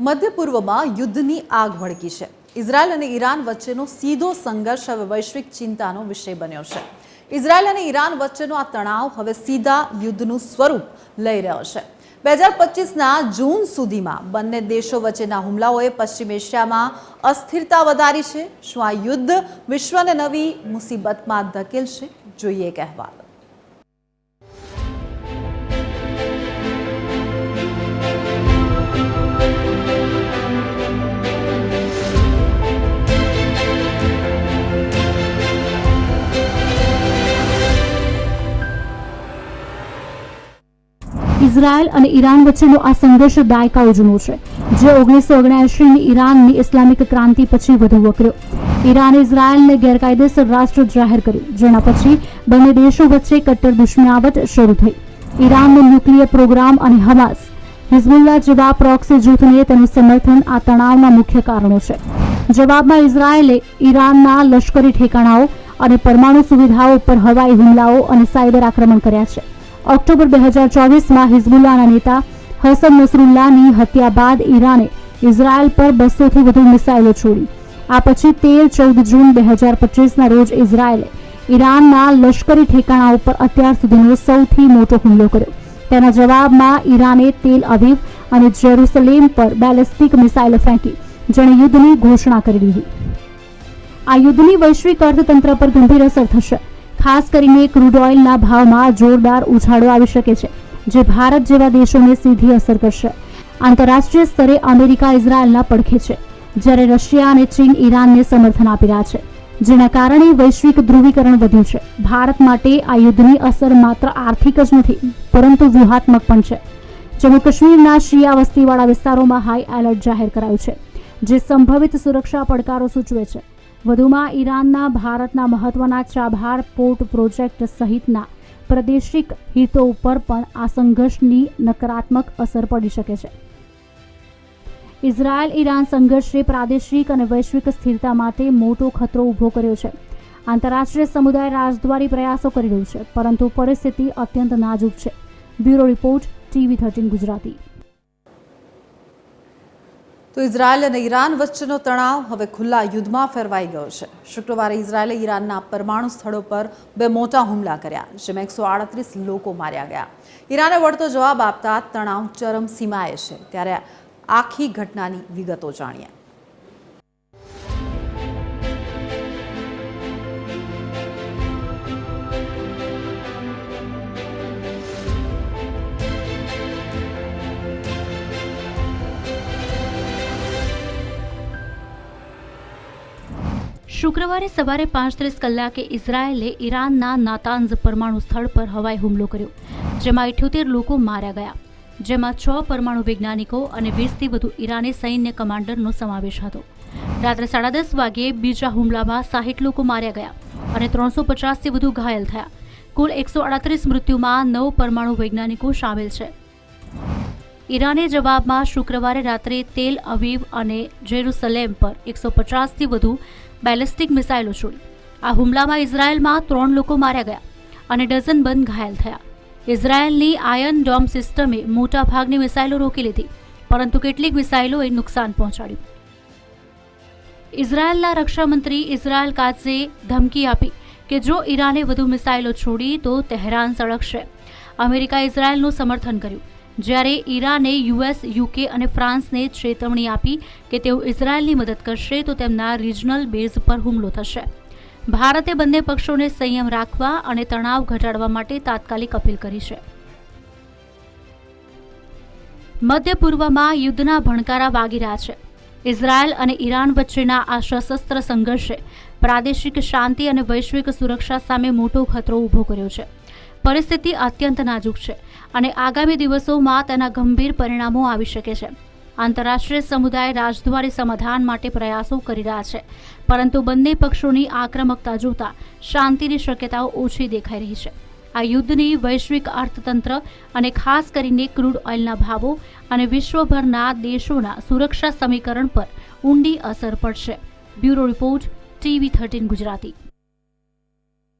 મધ્ય પૂર્વમાં યુદ્ધની આગ ભડકી છે. ઇઝરાયલ અને ઈરાન વચ્ચેનો સીધો સંઘર્ષ હવે વૈશ્વિક ચિંતાનો વિષય બન્યો છે. ઇઝરાયલ અને ઈરાન વચ્ચેનો આ તણાવ હવે સીધા યુદ્ધનું સ્વરૂપ લઈ રહ્યો છે. બે હજાર પચીસના જૂન સુધીમાં બંને દેશો વચ્ચેના હુમલાઓએ પશ્ચિમ એશિયામાં અસ્થિરતા વધારી છે. શું આ યુદ્ધ વિશ્વને નવી મુસીબતમાં ધકેલશે? જોઈએ એક ઇઝરાયલ અને ઈરાન વચ્ચેનો આ સંઘર્ષ દાયકાઓ જૂનો છે. જે ઓગણીસો ઓગણએંશીની ઈરાનની ઇસ્લામિક ક્રાંતિ પછી વધુ વકર્યો. ઈરાને ઇઝરાયલને ગેરકાયદેસર રાષ્ટ્ર જાહેર કર્યું, જેના પછી બંને દેશો વચ્ચે કટ્ટર દુશ્મનાવટ શરૂ થઈ. ઈરાનનો ન્યુક્લિયર પ્રોગ્રામ અને હમાસ. હિઝબુલ્લા જેવા પ્રોક્સી જૂથને તેનું સમર્થન આ તણાવના મુખ્ય કારણો છે. જવાબમાં ઇઝરાયેલે ઈરાનના લશ્કરી ઠેકાણાઓ અને પરમાણુ સુવિધાઓ પર હવાઈ હુમલાઓ અને સાયબર આક્રમણ કર્યા છે. ઓક્ટોબર બે હજાર ચોવીસમાં હિઝબુલ્લાના નેતા હસન નસરુલ્લાની હત્યા બાદ ઈરાને ઇઝરાયલ પર બસોથી વધુ મિસાઇલો છોડી. આ પછી તેર ચૌદ જૂન બે હજાર પચીસના રોજ ઇઝરાયેલે ઈરાનના લશ્કરી ઠેકાણા ઉપર અત્યાર સુધીનો સૌથી મોટો હુમલો કર્યો. તેના જવાબમાં ઈરાને તેલ અવિવ અને જેરુસલેમ પર બેલેસ્ટિક મિસાઇલો ફેંકી જેણે યુદ્ધની ઘોષણા કરી દીધી. આ યુદ્ધની વૈશ્વિક અર્થતંત્ર પર ગંભીર અસર થશે. ખાસ કરીને ક્રૂડ ઓઇલના ભાવમાં જોરદાર ઉછાળો આવી શકે છે, જે ભારત જેવા દેશોને સીધી અસર કરશે. આંતરરાષ્ટ્રીય સ્તરે અમેરિકા ઇઝરાયલના પડખે છે, જ્યારે રશિયા અને ચીન ઈરાનને સમર્થન આપી રહ્યા છે, જેના કારણે વૈશ્વિક ધ્રુવીકરણ વધ્યું છે. ભારત માટે આ યુદ્ધની અસર માત્ર આર્થિક જ નથી, પરંતુ વ્યૂહાત્મક પણ છે. જમ્મુ કાશ્મીરના શિયા વસ્તીવાળા વિસ્તારોમાં હાઈ એલર્ટ જાહેર કરાયું છે, જે સંભવિત સુરક્ષા પડકારો સૂચવે છે. વધુમાં ઈરાનના ભારતના મહત્વના ચાબહાર પોર્ટ પ્રોજેક્ટ સહિતના પ્રાદેશિક હિતો ઉપર પણ આ સંઘર્ષની નકારાત્મક અસર પડી શકે છે. ઇઝરાયલ ઈરાન સંઘર્ષે પ્રાદેશિક અને વૈશ્વિક સ્થિરતા માટે મોટો ખતરો ઊભો કર્યો છે. આંતરરાષ્ટ્રીય સમુદાય રાજદ્વારી પ્રયાસો કરી રહ્યું છે, પરંતુ પરિસ્થિતિ અત્યંત નાજુક છે. Bureau report TV thirteen Gujarati. તો ઇઝરાયલ અને ઈરાન વચ્ચેનો તણાવ હવે ખુલ્લા યુદ્ધમાં ફેરવાઈ ગયો છે. શુક્રવારે ઇઝરાયલે ઈરાનના પરમાણુ સ્થળો પર બે મોટા હુમલા કર્યા, જેમાં એકસો આડત્રીસ લોકો માર્યા ગયા. ઈરાને વળતો જવાબ આપતા તણાવ ચરમસીમાએ છે. ત્યારે આખી ઘટનાની વિગતો જાણીએ. શુક્રવારે સવારે પાંત્રીસ કલાકે ઇઝરાયેલે ઈરાનના નાતાન્ઝ પરમાણુ સ્થળ પર હવાઈ હુમલો કર્યો, જેમાં ઇઠ્યોતેર લોકો માર્યા ગયા. જેમાં છ પરમાણુ વૈજ્ઞાનિકો અને વીસથી વધુ ઈરાની સૈન્ય કમાન્ડરનો સમાવેશ હતો. રાત્રે સાડા દસ વાગ્યે બીજા હુમલામાં સાહીઠ લોકો માર્યા ગયા અને ત્રણસો પચાસથી વધુ ઘાયલ થયા. કુલ એકસો અડત્રીસ મૃત્યુમાં નવ પરમાણુ વૈજ્ઞાનિકો સામેલ છે. ઈરાને જવાબમાં શુક્રવારે રાત્રે તેલ અવીવ અને જેરુસલેમ પર એકસો પચાસથી વધુ બેલેસ્ટિક મિસાઇલો છોડી આ હુમલામાં ઇઝરાયલમાં ત્રણ લોકો માર્યા ગયા અને ડઝન બંધ ઘાયલ થયા. ઇઝરાયલની આયન ડોમ સિસ્ટમે મોટા ભાગની મિસાઇલો રોકી લીધી, પરંતુ કેટલીક મિસાઇલોએ નુકસાન પહોંચાડ્યું. ઇઝરાયેલના રક્ષામંત્રી ઇઝરાયલ કાઝે ધમકી આપી કે જો ઈરાને વધુ મિસાઇલો છોડી તો તહેરાન સળગશે. અમેરિકા ઇઝરાયલનું સમર્થન કર્યું. જ્યારે ઈરાને યુએસ, યુકે અને ફ્રાન્સને ચેતવણી આપી કે તેઓ ઇઝરાયેલની મદદ કરશે, તો તેમના રિજનલ બેઝ પર હુમલો થશે. ભારતે બંને પક્ષોને સંયમ રાખવા અને તણાવ ઘટાડવા માટે તાત્કાલિક અપીલ કરી છે. મધ્ય પૂર્વમાં યુદ્ધના ભણકારા વાગી રહ્યા છે. ઇઝરાયલ અને ઈરાન વચ્ચેના આ સશસ્ત્ર સંઘર્ષે પ્રાદેશિક શાંતિ અને વૈશ્વિક સુરક્ષા સામે મોટો ખતરો ઊભો કર્યો છે. પરિસ્થિતિ અત્યંત નાજુક છે અને આગામી દિવસોમાં તેના ગંભીર પરિણામો આવી શકે છે. આંતરરાષ્ટ્રીય સમુદાય રાજદ્વારી સમાધાન માટે પ્રયાસો કરી રહ્યા છે, પરંતુ બંને પક્ષોની આક્રમકતા જોતા શાંતિની શક્યતાઓ ઓછી દેખાઈ રહી છે. આ યુદ્ધની વૈશ્વિક અર્થતંત્ર અને ખાસ કરીને ક્રૂડ ઓઇલના ભાવો અને વિશ્વભરના દેશોના સુરક્ષા સમીકરણ પર ઊંડી અસર પડશે. Bureau report, TV thirteen Gujarati.